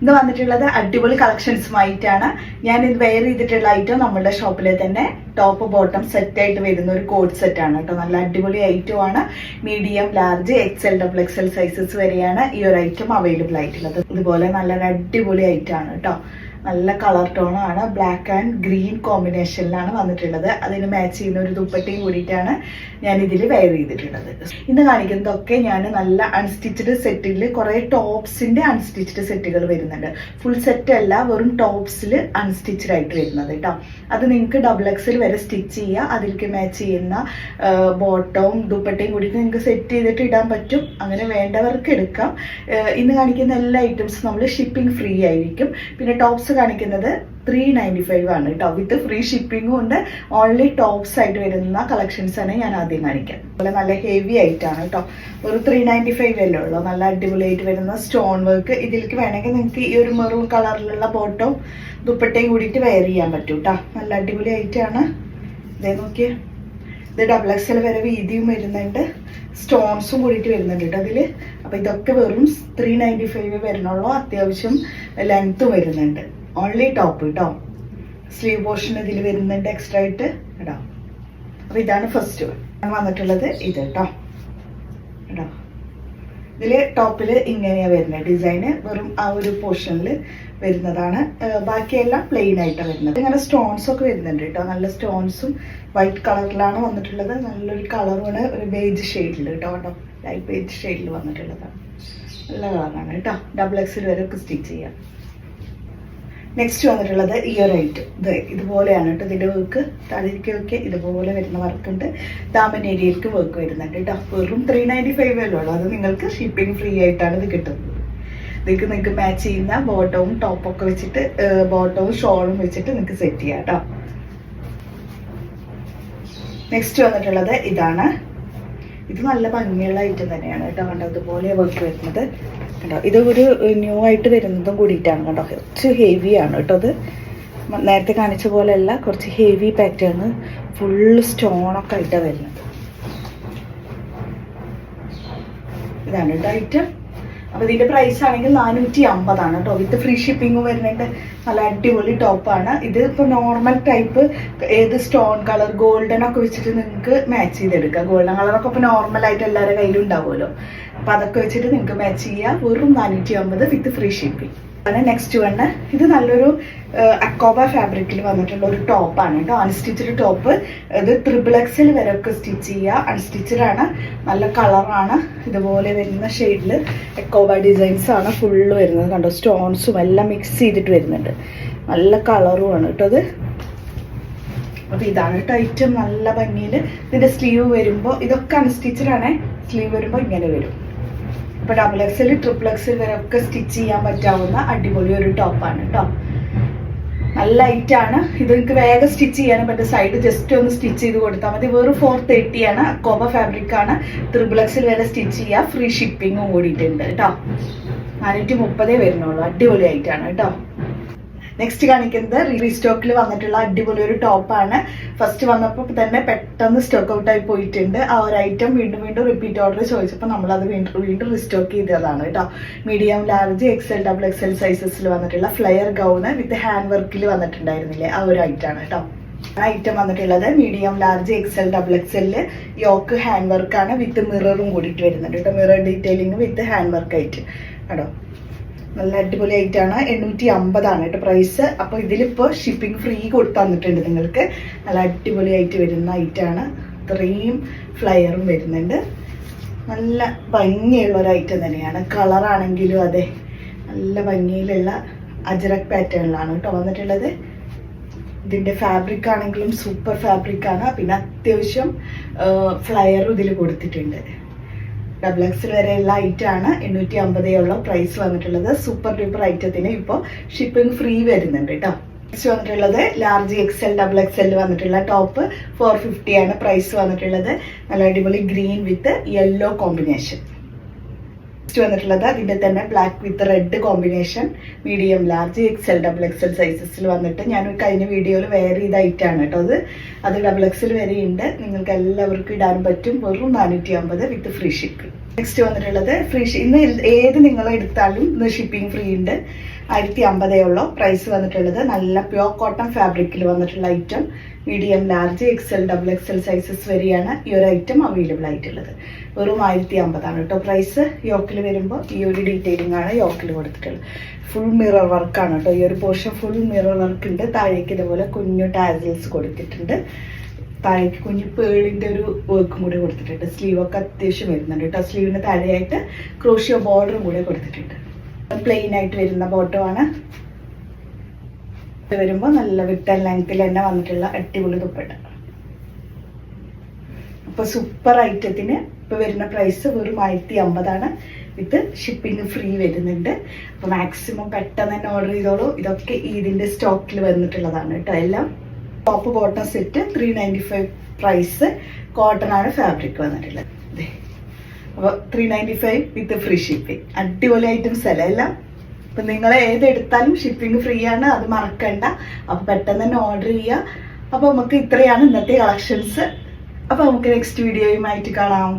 ഇന്ന് വന്നിട്ടുള്ളത് അടിപൊളി കളക്ഷൻസുമായിട്ടാണ്. ഞാൻ ഇത് വെയർ ചെയ്തിട്ടുള്ള ഐറ്റം നമ്മുടെ ഷോപ്പിലെ തന്നെ ടോപ്പ് ബോട്ടം സെറ്റ് ആയിട്ട് വരുന്ന ഒരു കോഡ് സെറ്റ് ആണ് കേട്ടോ. നല്ല അടിപൊളി ഐറ്റം ആണ്. Medium large X L double X L sizes വരെയാണ് ഈ ഒരു ഐറ്റം അവൈലബിൾ ആയിട്ടുള്ളത്. ഇതുപോലെ നല്ലൊരു അടിപൊളി ഐറ്റം ആണ് കേട്ടോ. നല്ല കളർ ടോണാണ് ബ്ലാക്ക് ആൻഡ് ഗ്രീൻ കോമ്പിനേഷനിലാണ് വന്നിട്ടുള്ളത്. അതിന് മാച്ച് ചെയ്യുന്ന ഒരു ദുപ്പട്ടയും കൂടിയിട്ടാണ് ഞാൻ ഇതിൽ വെയർ ചെയ്തിട്ടുള്ളത്. ഇന്ന് കാണിക്കുന്നതൊക്കെ ഞാൻ നല്ല അൺസ്റ്റിച്ചഡ് സെറ്റിൽ കുറേ ടോപ്സിന്റെ അൺസ്റ്റിച്ചഡ് സെറ്റുകൾ വരുന്നുണ്ട്. ഫുൾ സെറ്റ് അല്ല വെറും ടോപ്സിൽ അൺസ്റ്റിച്ചഡ് ആയിട്ട് വരുന്നത് കേട്ടോ അത് നിങ്ങൾക്ക് ഡബിൾ എക്സിൽ വരെ സ്റ്റിച്ച് ചെയ്യുക അതിലേക്ക് മാച്ച് ചെയ്യുന്ന ബോട്ടവും ദുപ്പട്ടയും കൂടി നിങ്ങൾക്ക് സെറ്റ് ചെയ്തിട്ട് ഇടാൻ പറ്റും. അങ്ങനെ വേണ്ടവർക്ക് എടുക്കാം. ഇന്ന് കാണിക്കുന്ന എല്ലാ ഐറ്റംസും നമ്മൾ ഷിപ്പിംഗ് ഫ്രീ ആയിരിക്കും. പിന്നെ ടോപ്സ് കാണിക്കുന്നത് ത്രീ നയന്റി ഫൈവ് ആണ് കേട്ടോ വിത്ത് ഫ്രീ ഷിപ്പിംഗും ഉണ്ട്. ഓൺലി ടോപ്സ് ആയിട്ട് വരുന്ന കളക്ഷൻസ് ആണ് ഞാൻ ആദ്യം കാണിക്കാം. അതുപോലെ നല്ല ഹെവി ആയിട്ടാണ് കേട്ടോ ഒരു ത്രീ നയന്റി ഫൈവ് അല്ലേ ഉള്ളൂ. നല്ല അടിപൊളിയായിട്ട് വരുന്ന സ്റ്റോൺ വർക്ക് ഇതിലേക്ക് വേണമെങ്കിൽ നിങ്ങൾക്ക് ഈ ഒരു മെറൂൺ കളറിലുള്ള ബോട്ടവും ദുപ്പട്ടയും കൂടിയിട്ട് വെയർ ചെയ്യാൻ പറ്റും കേട്ടോ നല്ല അടിപൊളി ആയിട്ടാണ് ഇതേ നോക്കിയേ. ഇത് ഡബിൾ എക്സൽ വരെ വീതിയും വരുന്നുണ്ട്. സ്റ്റോൺസും കൂടിയിട്ട് വരുന്നുണ്ട് കേട്ടോ അതിൽ അപ്പോൾ ഇതൊക്കെ വെറും ത്രീ നയന്റി ഫൈവ് വരുന്നുള്ളൂ അത്യാവശ്യം ലെങ്ത്തും വരുന്നുണ്ട്. ഓൺലി ടോപ്പ് കേട്ടോ സ്ലീവ് പോർഷൻ ഇതിൽ വരുന്നുണ്ട് എക്സ്ട്രാ ആയിട്ട് കേട്ടോ അപ്പോൾ ഇതാണ് ഫസ്റ്റ് വന്നിട്ടുള്ളത് ഇത് കേട്ടോ കേട്ടോ ഇതിൽ ടോപ്പിൽ ഇങ്ങനെയാണ് വരുന്നത്. ഡിസൈന് വെറും ആ ഒരു പോർഷനിൽ വരുന്നതാണ്. ബാക്കിയെല്ലാം പ്ലെയിൻ ആയിട്ടാണ് വരുന്നത്. ഇങ്ങനെ സ്റ്റോൺസ് ഒക്കെ വരുന്നുണ്ട് കേട്ടോ നല്ല സ്റ്റോൺസും വൈറ്റ് കളറിലാണ് വന്നിട്ടുള്ളത്. നല്ലൊരു കളറുമാണ് ഒരു ബേജ് ഷെയ്ഡിൽ കേട്ടോ കേട്ടോ ലൈറ്റ് ബേജ് ഷെയ്ഡിൽ വന്നിട്ടുള്ളതാണ്. നല്ല കളറാണ് കേട്ടോ ഡബിൾ എക്സിൽ വരെ ഒക്കെ സ്റ്റിച്ച് ചെയ്യാം. നെക്സ്റ്റ് വന്നിട്ടുള്ളത് ഇയർ ഐറ്റം ഇത് ഇതുപോലെയാണ് കേട്ടോ ഇതിന്റെ വർക്ക് തലയ്ക്കൊക്കെ ഇതുപോലെ വരുന്ന വർക്കുണ്ട് ദാമൻ ഏരിയയിലേക്ക് വർക്ക് വരുന്നുണ്ട് കേട്ടോ. വെറും ത്രീ നയന്റി ഫൈവ് ഉള്ളൂ. അത് നിങ്ങൾക്ക് ഷിപ്പിംഗ് ഫ്രീ ആയിട്ടാണ് ഇത് കിട്ടുന്നത്. നിങ്ങൾക്ക് നിങ്ങൾക്ക് മാച്ച് ചെയ്യുന്ന ബോട്ടവും ടോപ്പൊക്കെ വെച്ചിട്ട് ബോട്ടവും ഷോളും വെച്ചിട്ട് നിങ്ങൾക്ക് സെറ്റ് ചെയ്യാം കേട്ടോ. നെക്സ്റ്റ് വന്നിട്ടുള്ളത് ഇതാണ്. ഇത് നല്ല ഭംഗിയുള്ള ഐറ്റം തന്നെയാണ് കേട്ടോ. കണ്ടോ? ഇതുപോലെ വർക്ക് വരുന്നത്. കണ്ടോ? ഇത് ഒരു ന്യൂ ആയിട്ട് വരുന്നതും കൂടിയിട്ടാണ് കണ്ടോ? കുറച്ച് ഹെവിയാണ് കേട്ടോ അത്. നേരത്തെ കാണിച്ച പോലെയല്ല കുറച്ച് ഹെവി പാറ്റേൺ ഫുള്ള് സ്റ്റോണൊക്കെ ആയിട്ടാണ് വരുന്നത്. ഇതാണ് ഐറ്റം അപ്പോൾ ഇതിന്റെ പ്രൈസ് ആണെങ്കിൽ നാനൂറ്റി അമ്പതാണ് കേട്ടോ വിത്ത് ഫ്രീ ഷിപ്പിംഗ് വരുന്നുണ്ട്. നല്ല അടിപൊളി ടോപ്പ് ആണ്. ഇത് ഇപ്പൊ നോർമൽ ടൈപ്പ് ഏത് സ്റ്റോൺ കളർ ഗോൾഡൻ ഒക്കെ വെച്ചിട്ട് നിങ്ങൾക്ക് മാച്ച് ചെയ്തെടുക്കാം. ഗോൾഡൻ കളറൊക്കെ ഇപ്പോൾ നോർമലായിട്ട് എല്ലാവരുടെ കയ്യിലും ഉണ്ടാവുമല്ലോ. അപ്പൊ അതൊക്കെ വെച്ചിട്ട് നിങ്ങൾക്ക് മാച്ച് ചെയ്യാം. വെറും നാനൂറ്റി അമ്പത് വിത്ത് ഫ്രീ ഷിപ്പിംഗ് ആണ് നെക്സ്റ്റ് വണ് ഇത് നല്ലൊരു അക്കോബ ഫാബ്രിക്കിൽ വന്നിട്ടുള്ള ഒരു ടോപ്പാണ് കേട്ടോ. അൺസ്റ്റിച്ചഡ് ടോപ്പ് ഇത് ത്രിബിൾ എക്സിൽ വരെ ഒക്കെ സ്റ്റിച്ച് ചെയ്യുക. ആണ്. നല്ല കളറാണ് ഇതുപോലെ വരുന്ന ഷെയ്ഡിൽ അക്കോബ ഡിസൈൻസ് ആണ് ഫുള്ള് വരുന്നത്. കണ്ടോ? സ്റ്റോൺസും എല്ലാം മിക്സ് ചെയ്തിട്ട് വരുന്നുണ്ട്. നല്ല കളറുമാണ് കേട്ടോ ഇത്. അപ്പോൾ ഇതാണ് കേട്ടോ നല്ല ഭംഗിയിൽ ഇതിന്റെ സ്ലീവ് വരുമ്പോൾ ഇതൊക്കെ അൺസ്റ്റിച്ചഡ് ആണേ. സ്ലീവ് വരുമ്പോൾ ഇങ്ങനെ വരും. ഇപ്പോൾ ഡബിൾ എക്സിൽ ട്രിപ്പിൾ എക്സിൽ വരെ ഒക്കെ സ്റ്റിച്ച് ചെയ്യാൻ പറ്റാവുന്ന അടിപൊളി ഒരു ടോപ്പാണ് കേട്ടോ നല്ല ലൈറ്റ് ആണ്. ഇത് നിങ്ങൾക്ക് വേഗം സ്റ്റിച്ച് ചെയ്യാനും പറ്റും. സൈഡ് ജസ്റ്റ് ഒന്ന് സ്റ്റിച്ച് ചെയ്ത് കൊടുത്താൽ മതി. വെറും ഫോർ തേർട്ടി ആണ്. കോബ ഫാബ്രിക് ആണ്. ത്രിബിൾ എക്സിൽ വരെ സ്റ്റിച്ച് ചെയ്യുക ഫ്രീ ഷിപ്പിങ്ങും കൂടിയിട്ടുണ്ട് കേട്ടോ നാനൂറ്റി മുപ്പതേ വരുന്നുള്ളൂ. അടിപൊളി ആയിട്ടാണ് കേട്ടോ നെക്സ്റ്റ് കാണിക്കുന്നത് റീസ്റ്റോക്കിൽ വന്നിട്ടുള്ള അടിപൊളി ഒരു ടോപ്പാണ് ഫസ്റ്റ് വന്നപ്പോൾ തന്നെ പെട്ടെന്ന് സ്റ്റോക്ക് ഔട്ട് ആയി പോയിട്ടുണ്ട്. ആ ഒരു ഐറ്റം വീണ്ടും വീണ്ടും റിപ്പീറ്റ് ഓർഡർ ചോദിച്ചപ്പോൾ നമ്മളത് വീണ്ടും വീണ്ടും റീസ്റ്റോക്ക് ചെയ്തതാണ് കേട്ടോ. Medium large XL double XL സൈസസിൽ വന്നിട്ടുള്ള ഫ്ലെയർ ഗൗണ് വിത്ത് ഹാൻഡ് വർക്കിൽ വന്നിട്ടുണ്ടായിരുന്നില്ലേ? ആ ഒരു ഐറ്റമാണ് കേട്ടോ. ഐറ്റം വന്നിട്ടുള്ളത് മീഡിയം ലാർജ് എക്സൽ ഡബിൾ എക്സലിൽ യോക്ക് ഹാൻഡ് വർക്കാണ് വിത്ത് മിററും കൂടിയിട്ട് വരുന്നുണ്ട് കേട്ടോ. Mirror detailing with hand work ആയിട്ട്. കേട്ടോ നല്ല അടിപൊളി ആയിട്ടാണ് എണ്ണൂറ്റി അമ്പതാണ് കേട്ടോ പ്രൈസ് അപ്പോൾ ഇതിലിപ്പോൾ ഷിപ്പിംഗ് ഫ്രീ കൊടുത്ത് തന്നിട്ടുണ്ട് നിങ്ങൾക്ക്. നല്ല അടിപൊളിയായിട്ട് വരുന്ന ഐറ്റാണ് ഇത്രയും ഫ്ലയറും വരുന്നുണ്ട്. നല്ല ഭംഗിയുള്ള ഒരു ഐറ്റം തന്നെയാണ്. കളറാണെങ്കിലും അതെ നല്ല ഭംഗിയിലുള്ള അജറക് പാറ്റേണിലാണ് കേട്ടോ വന്നിട്ടുള്ളത്. ഇതിന്റെ ഫാബ്രിക് ആണെങ്കിലും സൂപ്പർ ഫാബ്രിക് ആണ്. പിന്നെ അത്യാവശ്യം ഫ്ലയറും ഇതിൽ കൊടുത്തിട്ടുണ്ട്. ഡബിൾ എക്സിൽ വരെയുള്ള ഐറ്റം ആണ് എണ്ണൂറ്റി അമ്പതേയുള്ള പ്രൈസ് വന്നിട്ടുള്ളത്. സൂപ്പർ ഡ്യൂപ്പർ ഐറ്റത്തിന് ഇപ്പോൾ ഷിപ്പിംഗ് ഫ്രീ വരുന്നുണ്ട് കേട്ടോ നെക്സ്റ്റ് വന്നിട്ടുള്ളത് ലാർജ് എക്സൽ ഡബിൾ എക്സൽ വന്നിട്ടുള്ള ടോപ്പ് ഫോർ ഫിഫ്റ്റി ആണ് പ്രൈസ് വന്നിട്ടുള്ളത്. നല്ല അടിപൊളി green with yellow combination next വന്നിട്ടുള്ളത്. അതിന്റെ തന്നെ black with red combination medium large XL double XL സൈസസിൽ വന്നിട്ട് ഞാൻ കഴിഞ്ഞ വീഡിയോയിൽ വെയർ ചെയ്ത ഐറ്റാണ് കേട്ടോ അത്. അത് ഡബിൾ വരെ ഉണ്ട് നിങ്ങൾക്ക് എല്ലാവർക്കും ഇടാൻ പറ്റും. വെറും നാനൂറ്റി അമ്പത് വിത്ത് ഫ്രീ ഷിപ്പ് നെക്സ്റ്റ് വന്നിട്ടുള്ളത് ഫ്രീ ഇന്ന് ഏത് നിങ്ങൾ എടുത്താലും ഇന്ന് ഷിപ്പിംഗ് ഫ്രീ ഉണ്ട്. ആയിരത്തി അമ്പതേ ഉള്ളൂ പ്രൈസ് വന്നിട്ടുള്ളത് നല്ല പ്യോർ കോട്ടൺ ഫാബ്രിക്കിൽ വന്നിട്ടുള്ള item medium large XL double XL sizes വരെയാണ് ഈ ഒരു ഐറ്റം അവൈലബിൾ ആയിട്ടുള്ളത്. വെറും ആയിരത്തി അമ്പതാണ് കേട്ടോ പ്രൈസ് യോക്കിൽ വരുമ്പോൾ ഈ ഒരു ഡീറ്റെയിലിംഗ് ആണ് യോക്കിൽ കൊടുത്തിട്ടുള്ളത്. ഫുൾ മിറർ വർക്കാണ് കേട്ടോ. ഈ ഒരു പോർഷൻ ഫുൾ മിറർ വർക്ക് ഉണ്ട്. താഴേക്ക് ഇതുപോലെ കുഞ്ഞു ടാജൽസ് കൊടുത്തിട്ടുണ്ട്. താഴേക്ക് കുഞ്ഞു പേളിന്റെ ഒരു വർക്കും കൂടി കൊടുത്തിട്ടുണ്ട്. സ്ലീവൊക്കെ അത്യാവശ്യം വരുന്നുണ്ട് കേട്ടോ. സ്ലീവിന് താഴെയായിട്ട് ക്രോഷിയോ ബോർഡറും കൂടെ കൊടുത്തിട്ടുണ്ട്. പ്ലെയിൻ ആയിട്ട് വരുന്ന ബോട്ടോ ആണ്. ഇത് വരുമ്പോൾ നല്ല വിട്ടൽ ലെങ്ത്തിൽ തന്നെ വന്നിട്ടുള്ള അടിപൊളി ദുപ്പട്ട. അപ്പൊ സൂപ്പർ ഐറ്റത്തിന് ഇപ്പൊ വരുന്ന പ്രൈസ് വെറും ആയിരത്തി അമ്പതാണ് വിത്ത് ഷിപ്പിംഗ് ഫ്രീ വരുന്നുണ്ട്. അപ്പൊ മാക്സിമം പെട്ടെന്ന് തന്നെ ഓർഡർ ചെയ്തോളൂ. ഇതൊക്കെ ഈദിന്റെ സ്റ്റോക്കിൽ വന്നിട്ടുള്ളതാണ് കേട്ടോ എല്ലാം. Top bottom set three ninety five price cotton ആണ് ഫാബ്രിക് വന്നിട്ടുള്ളത്. അപ്പോൾ three ninety five with free shipping അടിപൊളി ഐറ്റംസ് അല്ല എല്ലാം? അപ്പം നിങ്ങൾ ഏതെടുത്താലും ഷിപ്പിംഗ് ഫ്രീ ആണ് അത് മറക്കണ്ട. അപ്പം പെട്ടെന്ന് തന്നെ ഓർഡർ ചെയ്യുക അപ്പോൾ നമുക്ക് ഇത്രയാണ് ഇന്നത്തെ കളക്ഷൻസ് അപ്പോൾ നമുക്ക് നെക്സ്റ്റ് വീഡിയോയുമായിട്ട് കാണാം.